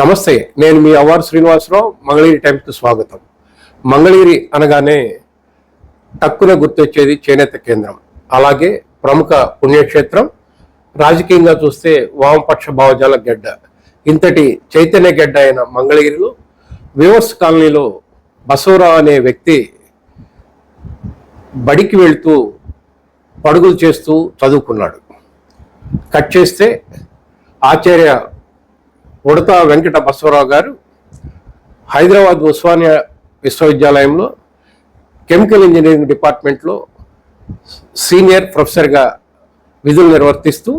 నమస్తే నేను మీ అవ్వారు శ్రీనివాసరావు మంగళగిరి టైంకి స్వాగతం. మంగళగిరి అనగానే టక్కున గుర్తొచ్చేది చేనేత కేంద్రం. అలాగే ప్రముఖ పుణ్యక్షేత్రం. రాజకీయంగా చూస్తే వామపక్ష భావజాల గడ్డ. ఇంతటి చైతన్య గడ్డ అయిన మంగళగిరిలో వివర్స్ కాలనీలో బసవరావు అనే వ్యక్తి బడికి వెళ్తూ పడుగులు చేస్తూ చదువుకున్నాడు. కట్ చేస్తే ఆచార్య ఉడత వెంకట బసవరావు గారు హైదరాబాద్ ఉస్మానియా విశ్వవిద్యాలయంలో కెమికల్ ఇంజనీరింగ్ డిపార్ట్మెంట్లో సీనియర్ ప్రొఫెసర్గా విధులు నిర్వర్తిస్తూ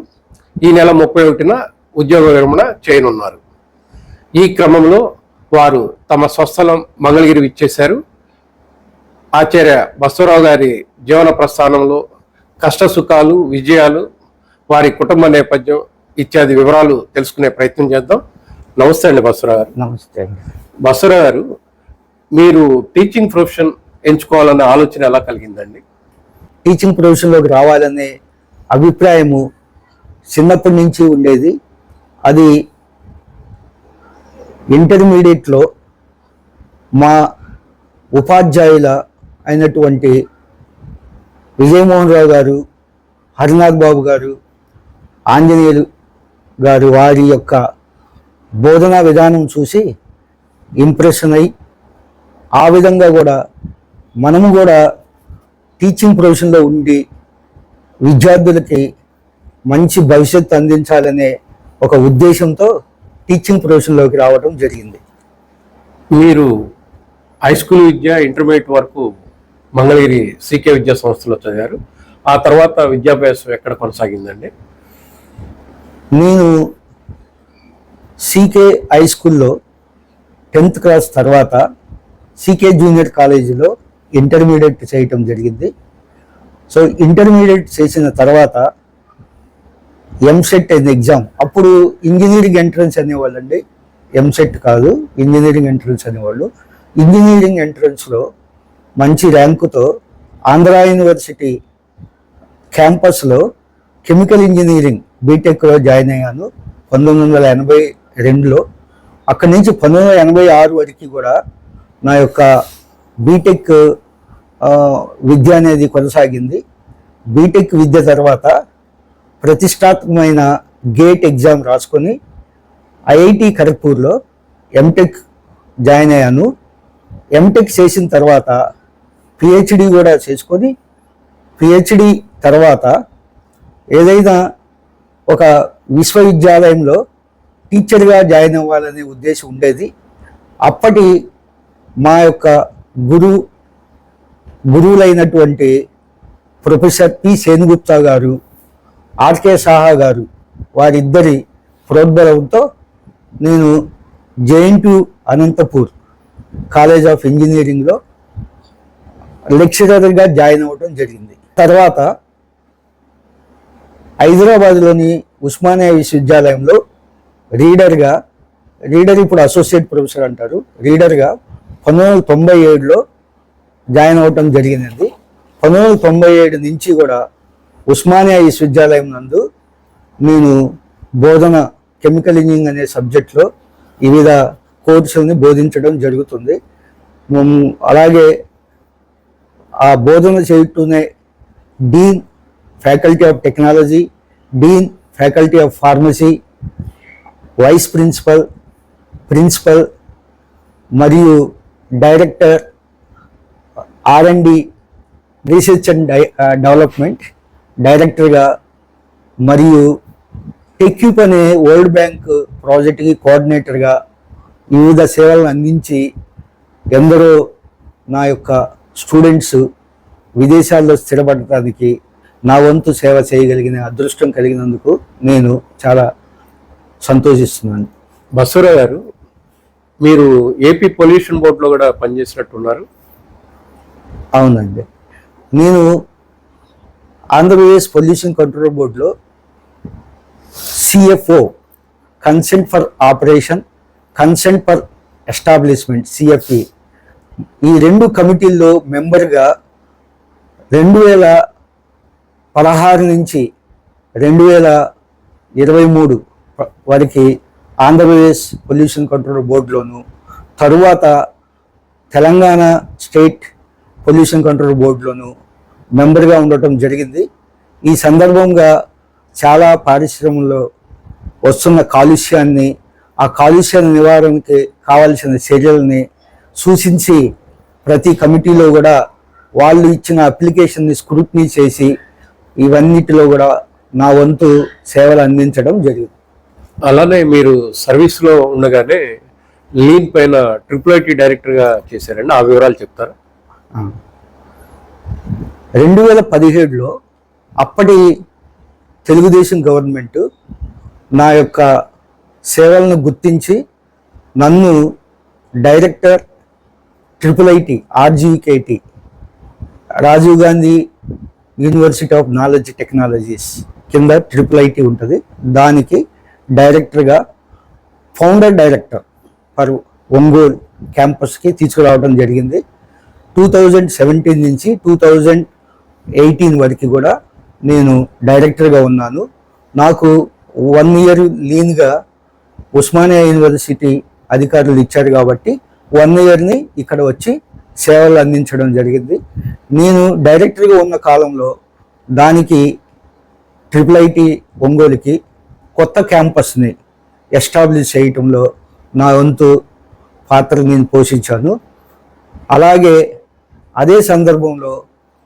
ఈ నెల ముప్పై ఒకటిన ఉద్యోగ విరమణ చేయనున్నారు. ఈ క్రమంలో వారు తమ స్వస్థలం మంగళగిరి ఇచ్చేశారు ఆచార్య బసవరావు గారి జీవన ప్రస్థానంలో కష్ట సుఖాలు విజయాలు వారి కుటుంబ నేపథ్యం ఇత్యాది వివరాలు తెలుసుకునే ప్రయత్నం చేద్దాం. నమస్తే అండి బసవరావు గారు. నమస్తే అండి. బసవరావు గారు మీరు టీచింగ్ ప్రొఫెషన్ ఎంచుకోవాలన్న ఆలోచన ఎలా కలిగిందండి? టీచింగ్ ప్రొఫెషన్లోకి రావాలనే అభిప్రాయము చిన్నప్పటి నుంచి ఉండేది. అది ఇంటర్మీడియట్లో మా ఉపాధ్యాయుల అయినటువంటి విజయమోహన్ రావు గారు హరినాథ్ బాబు గారు ఆంజనేయులు గారు వారి యొక్క బోధనా విధానం చూసి ఇంప్రెషన్ అయి ఆ విధంగా కూడా మనము కూడా టీచింగ్ ప్రొఫెషన్లో ఉండి విద్యార్థులకి మంచి భవిష్యత్తు అందించాలనే ఒక ఉద్దేశంతో టీచింగ్ ప్రొఫెషన్లోకి రావడం జరిగింది. మీరు హై స్కూల్ విద్య ఇంటర్మీడియట్ వరకు మంగళగిరి సీకే విద్యా సంస్థలో చదివారు. ఆ తర్వాత విద్యాభ్యాసం ఎక్కడ కొనసాగిందండి? నేను సీకే హై స్కూల్లో టెన్త్ క్లాస్ తర్వాత సీకే జూనియర్ కాలేజీలో ఇంటర్మీడియట్ చేయటం జరిగింది. సో ఇంటర్మీడియట్ చేసిన తర్వాత ఎంసెట్ అనే ఎగ్జామ్ అప్పుడు ఇంజనీరింగ్ ఎంట్రన్స్ అనేవాళ్ళండి. ఎంసెట్ కాదు ఇంజనీరింగ్ ఎంట్రన్స్ అనేవాళ్ళు. ఇంజనీరింగ్ ఎంట్రన్స్లో మంచి ర్యాంకుతో ఆంధ్ర యూనివర్సిటీ క్యాంపస్లో కెమికల్ ఇంజనీరింగ్ బీటెక్లో జాయిన్ అయ్యాను. పంతొమ్మిది వందల ఎనభై రెండులో అక్కడి నుంచి పంతొమ్మిది వందల ఎనభై ఆరు వరకు కూడా నా యొక్క బీటెక్ విద్య అనేది కొనసాగింది. బీటెక్ విద్య తర్వాత ప్రతిష్టాత్మకమైన గేట్ ఎగ్జామ్ రాసుకొని ఐఐటి ఖరగ్పూర్లో ఎంటెక్ జాయిన్ అయ్యాను. ఎంటెక్ చేసిన తర్వాత పిహెచ్డి కూడా చేసుకొని పిహెచ్డి తర్వాత ఏదైనా ఒక విశ్వవిద్యాలయంలో టీచర్గా జాయిన్ అవ్వాలనే ఉద్దేశం ఉండేది. అప్పటి మా యొక్క గురు గురువులైనటువంటి ప్రొఫెసర్ పి. సేనుగుప్తా గారు ఆర్కే సాహా గారు వారిద్దరి ప్రోద్బలంతో నేను జేఎన్టు అనంతపూర్ కాలేజ్ ఆఫ్ ఇంజనీరింగ్లో లెక్చరర్గా జాయిన్ అవ్వడం జరిగింది. తర్వాత హైదరాబాద్లోని ఉస్మానియా విశ్వవిద్యాలయంలో రీడర్గా రీడర్ ఇప్పుడు అసోసియేట్ ప్రొఫెసర్ అంటారు. రీడర్గా పంతొమ్మిది వందల తొంభై ఏడులో జాయిన్ అవ్వటం జరిగినది పంతొమ్మిది వందల తొంభై ఏడు నుంచి కూడా ఉస్మానియా విశ్వవిద్యాలయం నందు నేను బోధన కెమికల్ ఇంజనీరింగ్ అనే సబ్జెక్ట్లో వివిధ కోర్సుల్ని బోధించడం జరుగుతుంది. అలాగే ఆ బోధన చేయుటూనే dean faculty of technology dean faculty of pharmacy vice principal principal మరియు director R and D research and development డైరెక్టర్గా మరియు టెక్యూప్ అనే వరల్డ్ బ్యాంక్ ప్రాజెక్ట్కి కోఆర్డినేటర్గా వివిధ సేవలను అందించి ఎందరో నా యొక్క స్టూడెంట్స్ విదేశాల్లో స్థిరపడటానికి నా వంతు సేవ చేయగలిగిన అదృష్టం కలిగినందుకు నేను చాలా సంతోషిస్తున్నాను. బసవరావు గారు మీరు ఏపీ పొల్యూషన్ బోర్డులో కూడా పనిచేసినట్టున్నారు. అవునండి. నేను ఆంధ్రప్రదేశ్ పొల్యూషన్ కంట్రోల్ బోర్డులో CFO consent for operation consent for establishment CFE ఈ రెండు కమిటీల్లో మెంబర్గా రెండు వేల పదహారు నుంచి రెండు వేల ఇరవై మూడు వారికి ఆంధ్రప్రదేశ్ పొల్యూషన్ కంట్రోల్ బోర్డులోను తరువాత తెలంగాణ స్టేట్ పొల్యూషన్ కంట్రోల్ బోర్డులోను మెంబర్గా ఉండటం జరిగింది. ఈ సందర్భంగా చాలా పారిశ్రమల్లో వస్తున్న కాలుష్యాన్ని ఆ కాలుష్య నివారణకి కావాల్సిన చర్యలని సూచించి ప్రతి కమిటీలో కూడా వాళ్ళు ఇచ్చిన అప్లికేషన్ని స్క్రూట్నీ చేసి ఇవన్నిటిలో కూడా నా వంతు సేవలు అందించడం జరిగింది. అలానే మీరు సర్వీస్లో ఉండగానే లీన్ పైన ట్రిపుల్ ఐటీ డైరెక్టర్గా చేశారండి ఆ వివరాలు చెప్తారా? రెండు వేల పదిహేడులో అప్పటి తెలుగుదేశం గవర్నమెంట్ నా యొక్క సేవలను గుర్తించి నన్ను director triple IT RGKT Rajiv Gandhi university of knowledge technologies కింద ట్రిపుల్ ఐటీ ఉంటుంది. దానికి డైరెక్టర్గా ఫౌండర్ డైరెక్టర్ ఫర్ ఒంగోలు క్యాంపస్కి తీసుకురావడం జరిగింది. టూ థౌజండ్ సెవెంటీన్ నుంచి టూ థౌజండ్ ఎయిటీన్ వరకు కూడా నేను డైరెక్టర్గా ఉన్నాను. నాకు వన్ ఇయర్ లీన్గా ఉస్మానియా యూనివర్సిటీ అధికారులు ఇచ్చారు కాబట్టి వన్ ఇయర్ని ఇక్కడ వచ్చి సేవలు అందించడం జరిగింది. నేను డైరెక్టర్గా ఉన్న కాలంలో దానికి ట్రిపుల్ ఐటీ ఒంగోలుకి కొత్త క్యాంపస్ని ఎస్టాబ్లిష్ చేయటంలో నా వంతు పాత్ర నేను పోషించాను. అలాగే అదే సందర్భంలో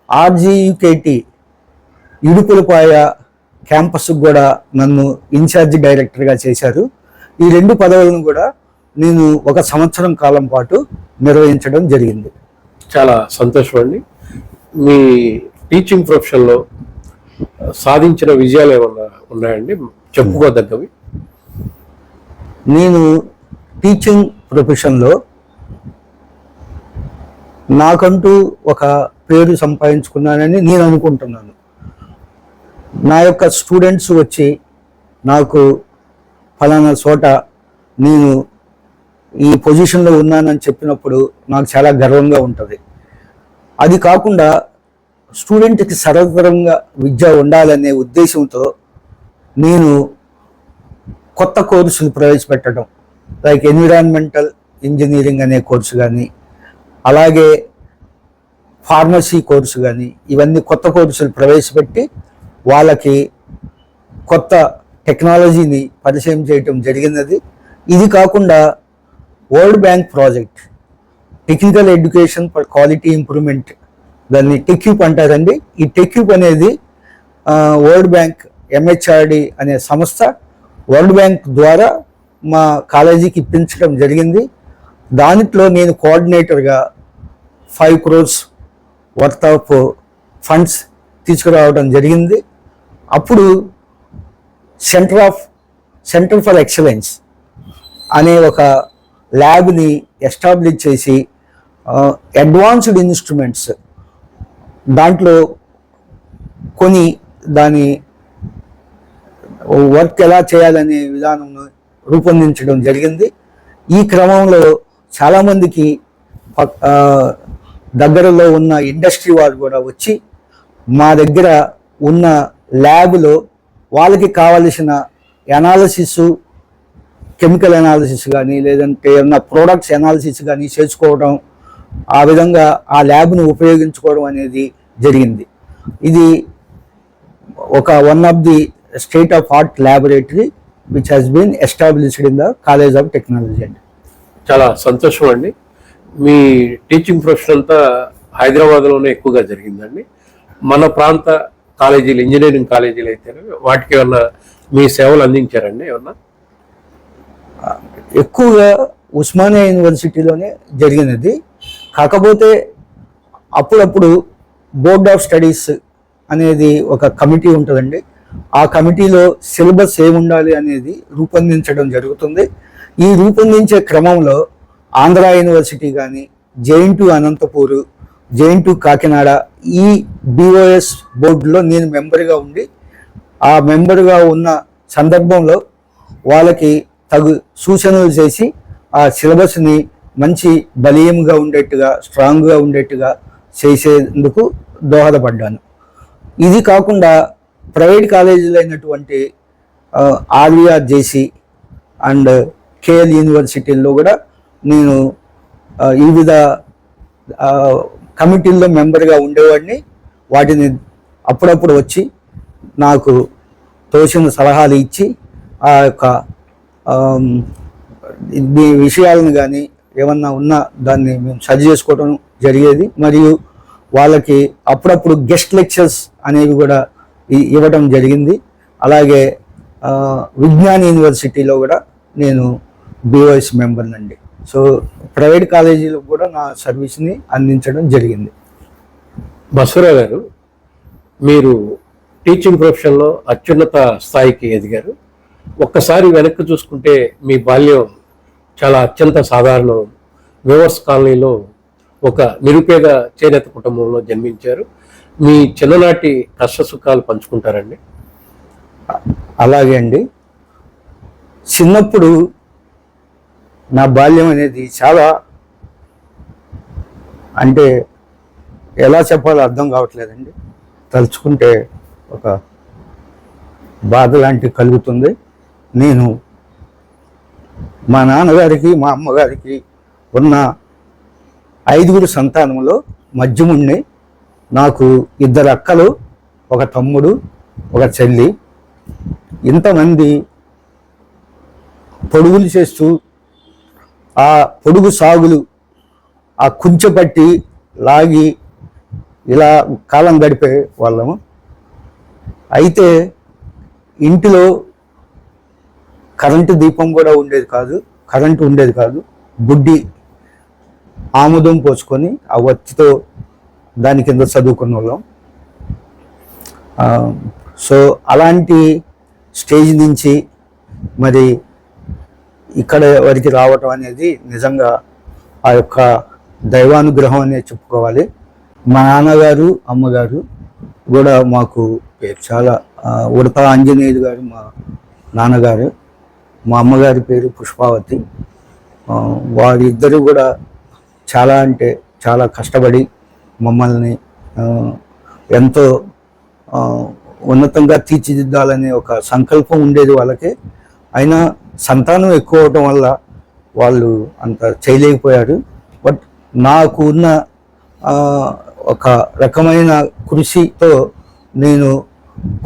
ఆర్జీయుకేటి ఇడుపులపాయ క్యాంపస్కు కూడా నన్ను ఇన్ఛార్జ్ డైరెక్టర్గా చేశారు. ఈ రెండు పదవులను కూడా నేను ఒక సంవత్సరం కాలం పాటు నిర్వహించడం జరిగింది. చాలా సంతోషం అండి. మీ టీచింగ్ ప్రొఫెషన్లో సాధించిన విజయాలు ఏమన్నా ఉన్నాయండి? చెప్పుకోదగ్గవి. నేను టీచింగ్ ప్రొఫెషన్లో నాకంటూ ఒక పేరు సంపాదించుకున్నానని నేను అనుకుంటున్నాను. నా యొక్క స్టూడెంట్స్ వచ్చి నాకు ఫలానా చోట నేను ఈ పొజిషన్లో ఉన్నానని చెప్పినప్పుడు నాకు చాలా గర్వంగా ఉంటుంది. అది కాకుండా స్టూడెంట్కి సరళతరంగా విద్య ఉండాలనే ఉద్దేశంతో నేను కొత్త కోర్సులు ప్రవేశపెట్టడం లైక్ ఎన్విరాన్మెంటల్ ఇంజనీరింగ్ అనే కోర్సు కానీ అలాగే ఫార్మసీ కోర్సు కానీ ఇవన్నీ కొత్త కోర్సులు ప్రవేశపెట్టి వాళ్ళకి కొత్త టెక్నాలజీని పరిచయం చేయటం జరిగినది. ఇది కాకుండా world bank project technical education for quality improvement దాన్ని టెక్యూప్ అంటారండి. ఈ టెక్యూప్ అనేది వరల్డ్ బ్యాంక్ ఎంహెచ్ఆర్డి అనే సంస్థ వరల్డ్ బ్యాంక్ ద్వారా మా కాలేజీకి ఇప్పించడం జరిగింది. దాంట్లో నేను కోఆర్డినేటర్గా five crores worth of funds తీసుకురావడం జరిగింది. అప్పుడు centre of centre for excellence అనే ఒక ల్యాబ్ని ఎస్టాబ్లిష్ చేసి అడ్వాన్స్డ్ ఇన్స్ట్రుమెంట్స్ దాంట్లో కొన్ని దాని వర్క్ ఎలా చేయాలనే విధానం రూపొందించడం జరిగింది. ఈ క్రమంలో చాలామందికి దగ్గరలో ఉన్న ఇండస్ట్రీ వారు కూడా వచ్చి మా దగ్గర ఉన్న ల్యాబ్లో వాళ్ళకి కావలసిన ఎనాలసిస్ కెమికల్ ఎనాలిసిస్ కానీ లేదంటే ఏమన్నా ప్రోడక్ట్స్ ఎనాలిసిస్ కానీ చేసుకోవడం ఆ విధంగా ఆ ల్యాబ్ను ఉపయోగించుకోవడం అనేది జరిగింది. ఇది ఒక one of the state of art laboratory which has been established in the college of technology అండి చాలా సంతోషం అండి. మీ టీచింగ్ ప్రొఫెషన్ అంతా హైదరాబాద్లోనే ఎక్కువగా జరిగిందండి. మన ప్రాంత కాలేజీలు ఇంజనీరింగ్ కాలేజీలు అయితే వాటికి ఏమన్నా మీ సేవలు అందించారండి ఏమన్నా? ఎక్కువగా ఉస్మానియా యూనివర్సిటీలోనే జరిగినది. కాకపోతే అప్పుడప్పుడు బోర్డ్ ఆఫ్ స్టడీస్ అనేది ఒక కమిటీ ఉంటుందండి. ఆ కమిటీలో సిలబస్ ఏముండాలి అనేది రూపొందించడం జరుగుతుంది. ఈ రూపొందించే క్రమంలో ఆంధ్ర యూనివర్సిటీ కానీ జైంటు అనంతపూరు జైంటు కాకినాడ ఈ బీఓఎస్ బోర్డులో నేను మెంబర్గా ఉండి ఆ మెంబర్గా ఉన్న సందర్భంలో వాళ్ళకి తగు సూచనలు చేసి ఆ సిలబస్ని మంచి బలీయంగా ఉండేట్టుగా స్ట్రాంగ్గా ఉండేట్టుగా చేసేందుకు దోహదపడ్డాను. ఇది కాకుండా ప్రైవేట్ కాలేజీలు అయినటువంటి ఆర్వీఆర్ జేసీ అండ్ కేఎల్ యూనివర్సిటీల్లో కూడా నేను వివిధ కమిటీల్లో మెంబర్గా ఉండేవాడిని. వాటిని అప్పుడప్పుడు వచ్చి నాకు తోచిన సలహాలు ఇచ్చి ఆ యొక్క మీ విషయాలను కానీ ఏమన్నా ఉన్నా దాన్ని మేము సరి చేసుకోవడం జరిగేది. మరియు వాళ్ళకి అప్పుడప్పుడు గెస్ట్ లెక్చర్స్ అనేవి కూడా ఇవ్వడం జరిగింది. అలాగే విజ్ఞాన్ యూనివర్సిటీలో కూడా నేను బీఓఎస్ మెంబర్నండి. సో ప్రైవేట్ కాలేజీలో కూడా నా సర్వీస్ని అందించడం జరిగింది. బసవరావు గారు మీరు టీచింగ్ ప్రొఫెషన్లో అత్యున్నత స్థాయికి ఎదిగారు. ఒక్కసారి వెనక్కి చూసుకుంటే మీ బాల్యం చాలా అత్యంత సాధారణం. వివర్స్ కాలనీలో ఒక నిరుపేద చేనేత కుటుంబంలో జన్మించారు. మీ చిన్ననాటి కష్ట సుఖాలు పంచుకుంటారండి? అలాగే అండి. చిన్నప్పుడు నా బాల్యం అనేది చాలా అంటే ఎలా చెప్పాలో అర్థం కావట్లేదండి. తలుచుకుంటే ఒక బాధ లాంటివి కలుగుతుంది. నేను మా నాన్నగారికి మా అమ్మగారికి ఉన్న ఐదుగురు సంతానంలో మధ్యముండి నాకు ఇద్దరు అక్కలు ఒక తమ్ముడు ఒక చెల్లి. ఇంతమంది పొడుగులు చేస్తూ ఆ పొడుగు సాగులు ఆ కుంచెపట్టి లాగి ఇలా కాలం గడిపే వాళ్ళము. అయితే ఇంటిలో కరెంటు దీపం కూడా ఉండేది కాదు కరెంటు ఉండేది కాదు. బుడ్డి ఆముదం పోసుకొని ఆ వత్తితో దాని కింద చదువుకున్న వాళ్ళం. సో అలాంటి స్టేజ్ నుంచి మరి ఇక్కడ వరకు రావటం అనేది నిజంగా ఆ యొక్క దైవానుగ్రహం అనే చెప్పుకోవాలి. మా నాన్నగారు అమ్మగారు కూడా మాకు పేరు చాలా ఉడత ఆంజనేయులు గారు మా నాన్నగారు మా అమ్మగారి పేరు పుష్పావతి. వారిద్దరూ కూడా చాలా అంటే చాలా కష్టపడి మమ్మల్ని ఎంతో ఉన్నతంగా తీర్చిదిద్దాలనే ఒక సంకల్పం ఉండేది వాళ్ళకి. అయినా సంతానం ఎక్కువ అవటం వల్ల వాళ్ళు అంత చేయలేకపోయారు. బట్ నాకు ఉన్న ఒక రకమైన కృషితో నేను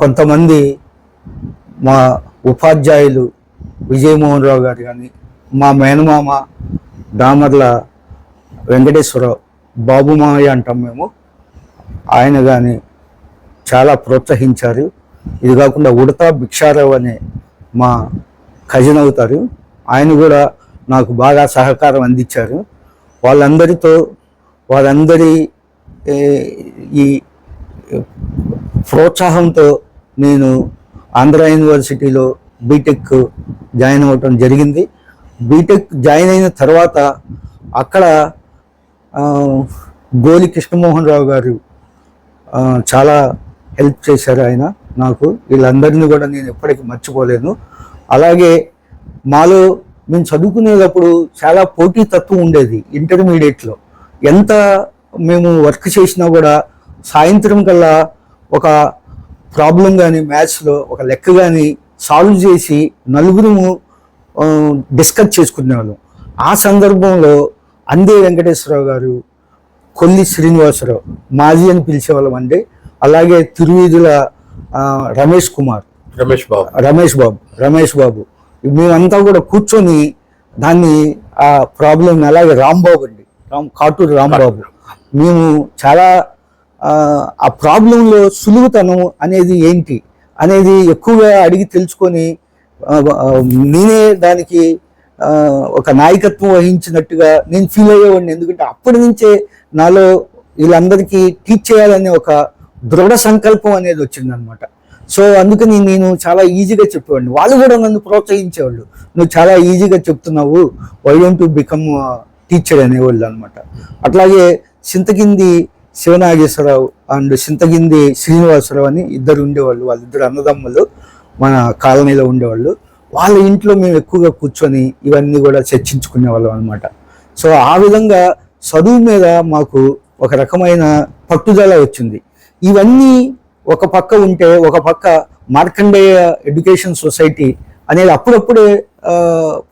కొంతమంది మా ఉపాధ్యాయులు విజయమోహన్ రావు గారు కానీ మా మేనమామ దామర్ల వెంకటేశ్వరరావు బాబు అంటాం మేము. ఆయన కానీ చాలా ప్రోత్సహించారు. ఇది కాకుండా ఉడతా భిక్షారావు అనే మా కజిన్ అవుతారు. ఆయన కూడా నాకు బాగా సహకారం అందించారు. వాళ్ళందరితో వాళ్ళందరి ఈ ప్రోత్సాహంతో నేను ఆంధ్ర యూనివర్సిటీలో బీటెక్ జాయిన్ అవ్వటం జరిగింది. బీటెక్ జాయిన్ అయిన తర్వాత అక్కడ గోలి కృష్ణమోహన్ రావు గారు చాలా హెల్ప్ చేశారు ఆయన నాకు. వీళ్ళందరినీ కూడా నేను ఎప్పటికీ మర్చిపోలేను. అలాగే మాలో మేము చదువుకునేటప్పుడు చాలా పోటీ తత్వం ఉండేది ఇంటర్మీడియట్లో. ఎంత మేము వర్క్ చేసినా కూడా సాయంత్రం కల్లా ఒక ప్రాబ్లం కానీ మ్యాథ్స్లో ఒక లెక్క కానీ సాల్వ్ చేసి నలుగురు డిస్కస్ చేసుకునేవాళ్ళం ఆ సందర్భంలో అందే వెంకటేశ్వరరావు గారు కొల్లి శ్రీనివాసరావు మాజీ అని పిలిచేవాళ్ళం అండి అలాగే తిరువీధుల రమేష్ కుమార్. రమేష్ బాబు. రమేష్ బాబు రమేష్ బాబు. మేమంతా కూడా కూర్చొని దాన్ని ఆ ప్రాబ్లం అలాగే రాంబాబు అండి. రామ్ కాటూరు రాంబాబు. మేము చాలా ఆ, ప్రాబ్లంలో సులువుతనం అనేది ఏంటి అనేది ఎక్కువగా అడిగి తెలుసుకొని నేనే దానికి ఒక నాయకత్వం వహించినట్టుగా నేను ఫీల్ అయ్యేవాడిని. ఎందుకంటే అప్పటి నుంచే నాలో వీళ్ళందరికీ టీచ్ చేయాలనే ఒక దృఢ సంకల్పం అనేది వచ్చిందనమాట సో అందుకని నేను చాలా ఈజీగా చెప్పేవాడిని. వాళ్ళు కూడా నన్ను ప్రోత్సహించేవాళ్ళు. నువ్వు చాలా ఈజీగా చెప్తున్నావు. Why don't to become teacher అనేవాళ్ళు అనమాట అట్లాగే సింతకింది శివనాగేశ్వరరావు అండ్ సింతకింది శ్రీనివాసరావు అని ఇద్దరు ఉండేవాళ్ళు. వాళ్ళిద్దరు అన్నదమ్ములు. మన కాలనీలో ఉండేవాళ్ళు. వాళ్ళ ఇంట్లో మేము ఎక్కువగా కూర్చొని ఇవన్నీ కూడా చర్చించుకునే వాళ్ళం అనమాట సో ఆ విధంగా చదువు మీద మాకు ఒక రకమైన పట్టుదల వచ్చింది. ఇవన్నీ ఒక పక్క ఉంటే ఒక పక్క మార్కండేయ ఎడ్యుకేషన్ సొసైటీ అనేది అప్పుడప్పుడే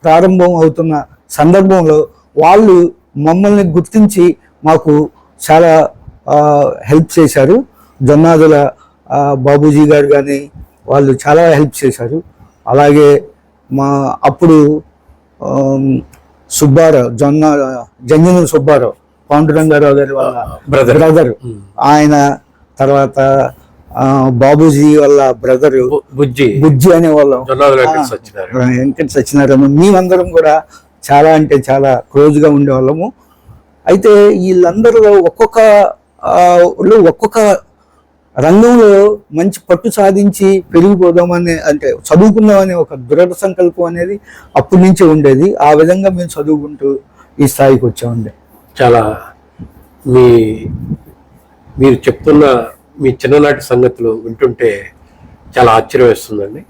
ప్రారంభం అవుతున్న సందర్భంలో వాళ్ళు మమ్మల్ని గుర్తించి మాకు చాలా హెల్ప్ చేశారు. జొన్నాదుల బాబూజీ గారు కానీ వాళ్ళు చాలా హెల్ప్ చేశారు. అలాగే మా అప్పుడు సుబ్బారావు జొన్న జంజన సుబ్బారావు పాండురంగారావు గారి వాళ్ళ Brother. బ్రదర్ ఆయన తర్వాత బాబూజీ వాళ్ళ బ్రదరు బుజ్జి. బుజ్జి అనే వాళ్ళం వెంకట సత్యనారాయణ. మేమందరం కూడా చాలా అంటే చాలా క్లోజ్గా ఉండేవాళ్ళము. అయితే వీళ్ళందరిలో ఒక్కొక్క ఒక్కొక్క రంగంలో మంచి పట్టు సాధించి పెరిగిపోదామనే అంటే చదువుకుందామనే ఒక దృఢ సంకల్పం అనేది అప్పటి నుంచే ఉండేది. ఆ విధంగా మేము చదువుకుంటూ ఈ స్థాయికి వచ్చామండి. చాలా మీ మీరు చెప్తున్న మీ చిన్ననాటి సంగతులు వింటుంటే చాలా ఆశ్చర్యం వేస్తుందండి.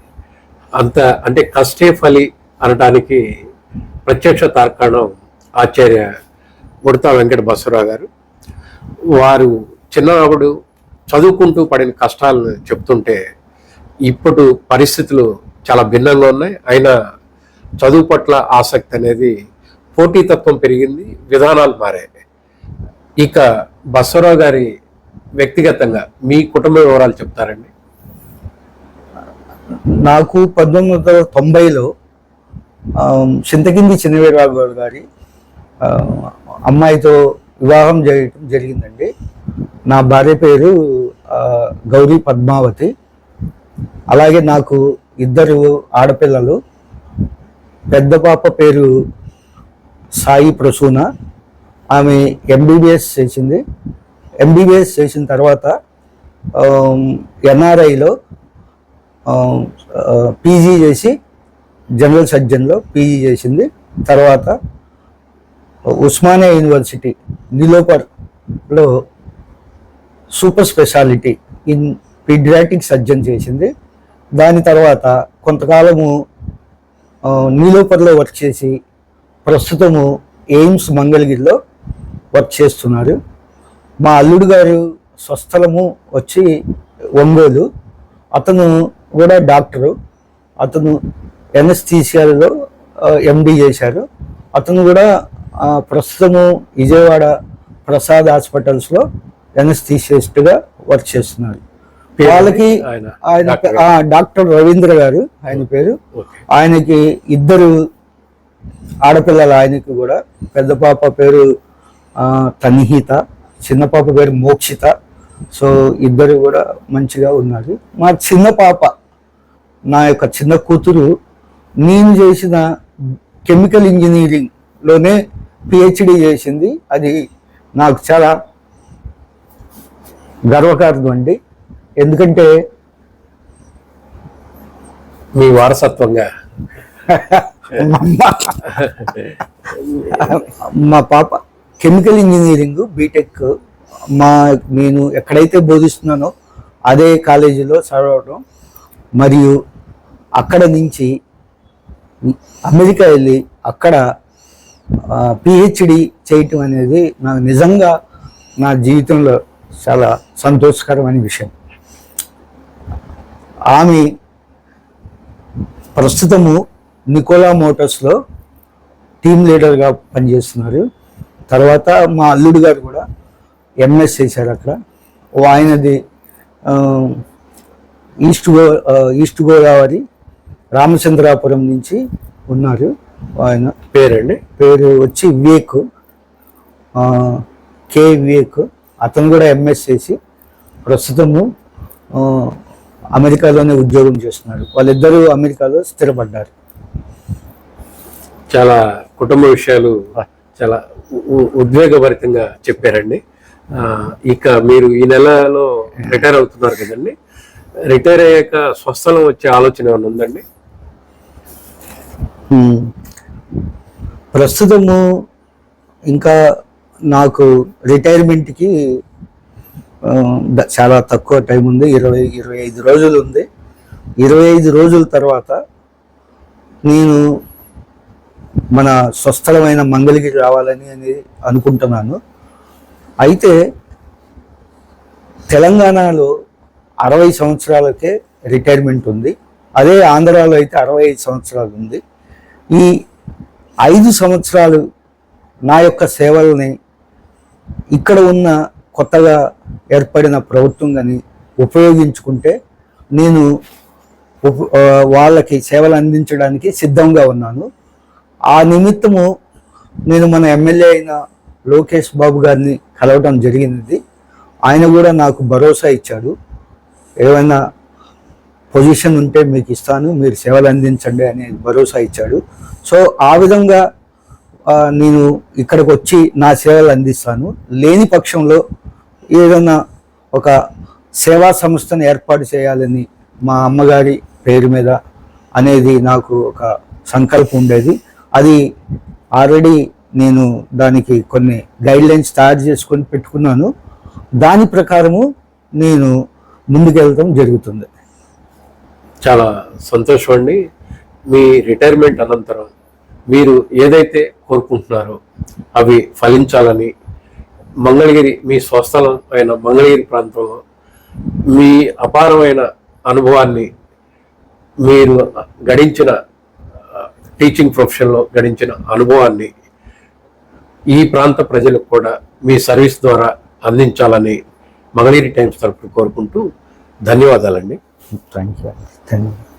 అంత అంటే కష్టే ఫలి అనటానికి ప్రత్యక్ష తార్కాణం ఆచార్య ఉడతా వెంకట బసవరావు గారు. వారు చిన్నప్పుడు చదువుకుంటూ పడిన కష్టాలను చెప్తుంటే ఇప్పుడు పరిస్థితులు చాలా భిన్నంగా ఉన్నాయి. అయినా చదువు పట్ల ఆసక్తి అనేది పోటీతత్వం పెరిగింది విధానాలు మారాయి. ఇక బసవరావు గారి వ్యక్తిగతంగా మీ కుటుంబ వివరాలు చెప్తారండి. నాకు పంతొమ్మిది వందల తొంభైలో చింతకింది చిన్నవీరరావు గారు గారి అమ్మాయితో వివాహం చేయటం జరిగిందండి. నా భార్య పేరు గౌరీ పద్మావతి. అలాగే నాకు ఇద్దరు ఆడపిల్లలు. పెద్ద పాప పేరు సాయి ప్రసూన. ఆమె ఎంబీబీఎస్ చేసింది. ఎంబీబీఎస్ చేసిన తర్వాత ఎన్ఆర్ఐలో పీజీ చేసి జనరల్ సర్జన్లో పీజీ చేసింది. తర్వాత Osmania university నిలోపర్లో super speciality in paediatric surgeon చేసింది. దాని తర్వాత కొంతకాలము నీలోపర్లో వర్క్ చేసి ప్రస్తుతము ఎయిమ్స్ మంగళగిరిలో వర్క్ చేస్తున్నారు మా అల్లుడు గారు స్వస్థలము వచ్చి ఒంగోలు. అతను కూడా డాక్టరు. అతను ఎన్ఎస్టీసీఆర్లో ఎండి చేశారు. అతను కూడా ప్రస్తుతము విజయవాడ ప్రసాద్ హాస్పిటల్స్లో ఎన్ఎస్టీసిస్ట్గా వర్క్ చేస్తున్నారు వాళ్ళకి ఆయన. డాక్టర్ ఆ, డాక్టర్ రవీంద్ర గారు ఆయన పేరు. ఆయనకి ఇద్దరు ఆడపిల్లలు ఆయనకి కూడా. పెద్ద పాప పేరు తనిహిత చిన్న పాప పేరు మోక్షిత. సో ఇద్దరు కూడా మంచిగా ఉన్నారు. మా చిన్న పాప నా యొక్క చిన్న కూతురు నేను చేసిన కెమికల్ ఇంజనీరింగ్లోనే పిహెచ్డి చేసింది. అది నాకు చాలా గర్వకారణం అండి. ఎందుకంటే మీ వారసత్వంగా. మా పాప కెమికల్ ఇంజనీరింగ్ బీటెక్ మా నేను ఎక్కడైతే బోధిస్తున్నానో అదే కాలేజీలో చదవడం మరియు అక్కడ నుంచి అమెరికా వెళ్ళి అక్కడ పిహెచ్డి చేయటం అనేది నాకు నిజంగా నా జీవితంలో చాలా సంతోషకరమైన విషయం. ఆమె ప్రస్తుతము నికోలా మోటార్స్లో టీమ్ లీడర్గా పనిచేస్తున్నారు. తర్వాత మా అల్లుడు గారు కూడా ఎంఎస్ చేశారు అక్కడ. ఆయనది east go east Godavari Ramachandrapuram నుంచి ఉన్నారు ఆయన. పేరండి? పేరు వచ్చి వివేక్. కే వివేక్. అతను కూడా ఎంఎస్ చేసి ప్రస్తుతము అమెరికాలోనే ఉద్యోగం చేస్తున్నారు వాళ్ళిద్దరూ అమెరికాలో స్థిరపడ్డారు. చాలా కుటుంబ విషయాలు చాలా ఉద్వేగభరితంగా చెప్పారండి. ఇక మీరు ఈ నెలలో రిటైర్ అవుతున్నారు కదండి. రిటైర్ అయ్యాక స్వస్థలం వచ్చే ఆలోచన ఏమైనా ఉందండి. ప్రస్తుతము ఇంకా నాకు రిటైర్మెంట్కి చాలా తక్కువ టైం ఉంది. ఇరవై ఇరవై ఐదు రోజులు ఉంది. ఇరవై ఐదు రోజుల తర్వాత నేను మన స్వస్థలమైన మంగళగిరి రావాలని అని అనుకుంటున్నాను. అయితే తెలంగాణలో అరవై సంవత్సరాలకే రిటైర్మెంట్ ఉంది. అదే ఆంధ్రాలో అయితే అరవై ఐదు సంవత్సరాలు ఉంది. ఈ ఐదు సంవత్సరాలు నా యొక్క సేవల్ని ఇక్కడ ఉన్న కొత్తగా ఏర్పడిన ప్రభుత్వం కానీ ఉపయోగించుకుంటే నేను వాళ్ళకి సేవలు అందించడానికి సిద్ధంగా ఉన్నాను. ఆ నిమిత్తము నేను మన ఎమ్మెల్యే అయిన లోకేష్ బాబు గారిని కలవడం జరిగినది. ఆయన కూడా నాకు భరోసా ఇచ్చాడు. ఏమైనా పొజిషన్ ఉంటే మీకు ఇస్తాను మీరు సేవలు అందించండి అని భరోసా ఇచ్చాడు. సో ఆ విధంగా నేను ఇక్కడికి వచ్చి నా సేవలు అందిస్తాను. లేని పక్షంలో ఏదైనా ఒక సేవా సంస్థను ఏర్పాటు చేయాలని మా అమ్మగారి పేరు మీద అనేది నాకు ఒక సంకల్పం ఉండేది. అది ఆల్రెడీ నేను దానికి కొన్ని గైడ్లైన్స్ తయారు చేసుకొని పెట్టుకున్నాను. దాని ప్రకారము నేను ముందుకెళ్ళడం జరుగుతుంది. చాలా సంతోషం అండి. మీ రిటైర్మెంట్ అనంతరం మీరు ఏదైతే కోరుకుంటున్నారో అవి ఫలించాలని మంగళగిరి మీ స్వస్థలం అయిన మంగళగిరి ప్రాంతంలో మీ అపారమైన అనుభవాన్ని మీరు గడించిన టీచింగ్ ప్రొఫెషన్లో గడించిన అనుభవాన్ని ఈ ప్రాంత ప్రజలకు కూడా మీ సర్వీస్ ద్వారా అందించాలని మంగళగిరి టైమ్స్ తరఫున కోరుకుంటూ ధన్యవాదాలండి. థ్యాంక్ యూ ధన్యవాదాలు